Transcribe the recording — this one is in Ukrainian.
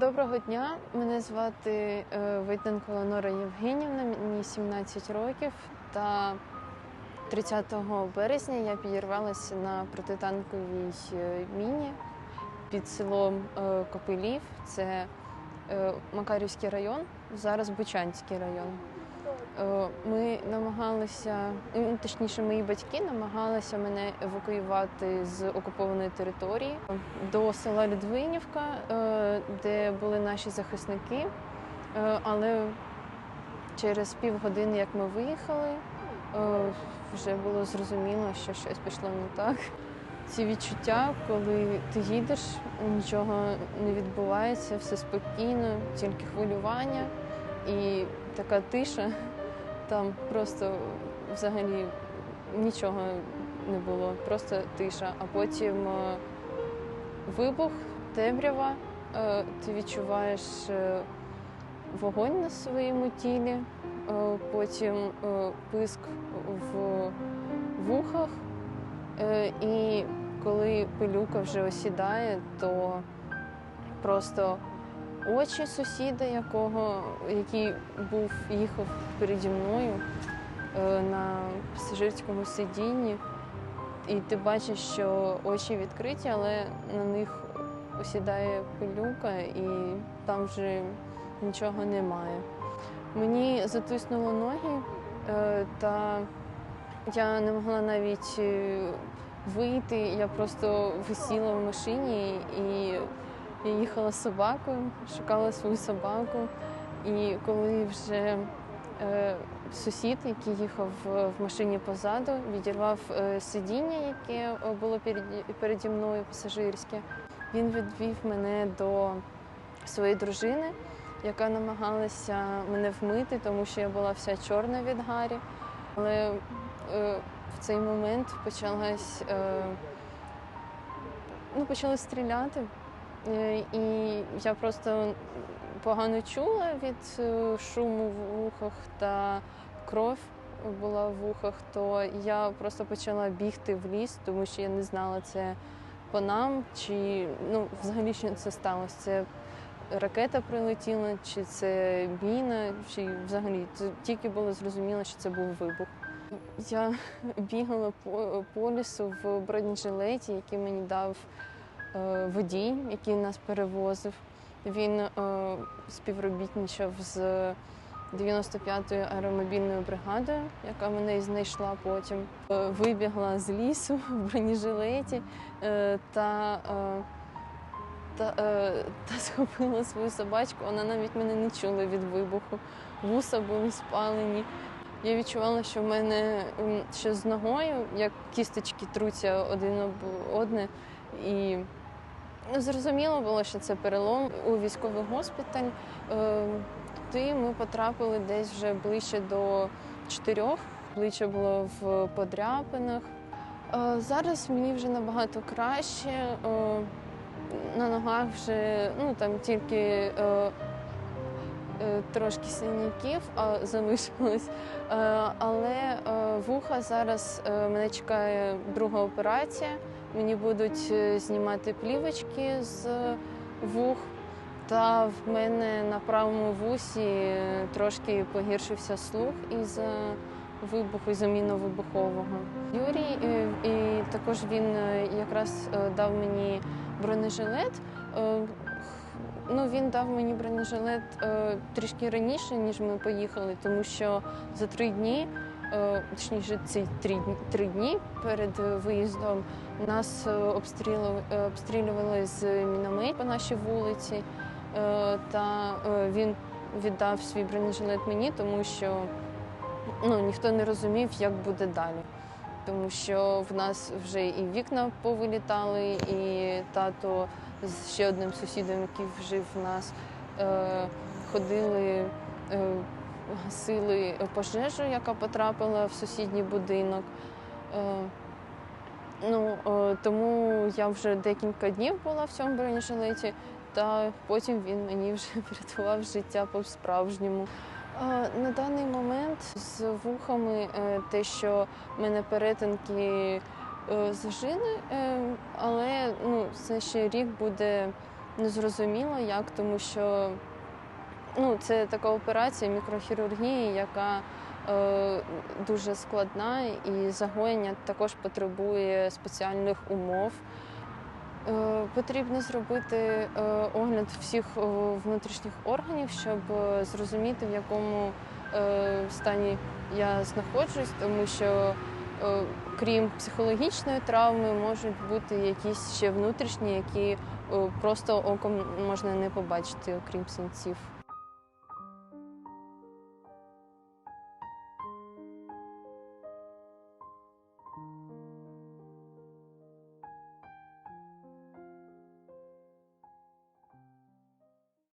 Доброго дня, мене звати е, Войтенко Ланора Євгенівна, мені 17 років. Та 30 березня я підірвалася на протитанковій е, міні під селом е, Копилів. Це Макарівський район, зараз Бучанський район. Намагалися, точніше, мої батьки намагалися мене евакуювати з окупованої території до села Людвинівка, е, де були наші захисники. Е, Але через півгодини, як ми виїхали, е, вже було зрозуміло, що щось пішло не так. Ці відчуття, коли ти їдеш, нічого не відбувається, все спокійно, тільки хвилювання і така тиша. Там просто взагалі нічого не було, просто тиша. А потім е, вибух, темрява, е, ти відчуваєш е, вогонь на своєму тілі, потім писк в вухах. І коли пилюка вже осідає, то просто очі сусіда, якого, який був їхав переді мною е, на пасажирському сидінні, і ти бачиш, що очі відкриті, але на них осідає пилюка, і там вже нічого немає. Мені затиснуло ноги, е, та я не могла навіть е, вийти. Я просто висіла в машині і я їхала з собакою, шукала свою собаку. І коли вже е, сусід, який їхав в, машині позаду, відірвав е, сидіння, яке е, було переді, переді мною пасажирське, він відвів мене до своєї дружини, яка намагалася мене вмити, тому що я була вся чорна від гарі. Але е, в цей момент почалась, е, ну, почали стріляти. Е, І я просто погано чула від е, шуму в вухах та кров була в вухах, то я просто почала бігти в ліс, тому що я не знала, це по нам, чи ну, взагалі що це сталося. Це ракета прилетіла, чи це міна, чи взагалі тільки було зрозуміло, що це був вибух. Я бігала по, по лісу в бронежилеті, який мені дав водій, який нас перевозив. Він е, співробітничав з 95-ю аеромобільною бригадою, яка мене і знайшла потім. Е, вибігла з лісу в бронежилеті е, та, е, та, е, та схопила свою собачку. Вона навіть мене не чула від вибуху. Вуса були спалені. Я відчувала, що в мене ще з ногою, як кісточки труться один об одне. І зрозуміло було, що це перелом у військовий госпіталь. Е, Туди ми потрапили десь вже ближче до чотирьох. Обличчя було в подряпинах. Е, Зараз мені вже набагато краще. Е, На ногах вже ну, там тільки е, трошки синяків залишилось. Е, Але е, вуха зараз е, мене чекає друга операція. Мені будуть е, знімати плівочки з вух. Та в мене на правому вусі е, трошки погіршився слух із вибуху, із мінно-вибухового. Юрій, е, і також він е, якраз е, дав мені бронежилет. Ну, він дав мені бронежилет е, трішки раніше, ніж ми поїхали, тому що за три дні, е, точніше, ці три, три дні перед виїздом нас е, обстрілювали, е, обстрілювали з міномет по нашій вулиці. Е, Та е, він віддав свій бронежилет мені, тому що ну, ніхто не розумів, як буде далі. Тому що в нас вже і вікна повилітали, і тато з ще одним сусідом, який жив в нас, е, ходили, е, гасили пожежу, яка потрапила в сусідній будинок. Е, Ну, тому я вже декілька днів була в цьому бронежилеті, та потім він мені вже врятував життя по-справжньому. На даний момент з вухами е, те, що в мене перетинки е, зажили, е, але ну, це ще рік буде не зрозуміло як, тому що ну, це така операція мікрохірургії, яка е, дуже складна, і загоєння також потребує спеціальних умов. Потрібно зробити е, огляд всіх е, внутрішніх органів, щоб е, зрозуміти, в якому стані я знаходжусь, тому що крім психологічної травми можуть бути якісь ще внутрішні, які просто оком можна не побачити, окрім синців.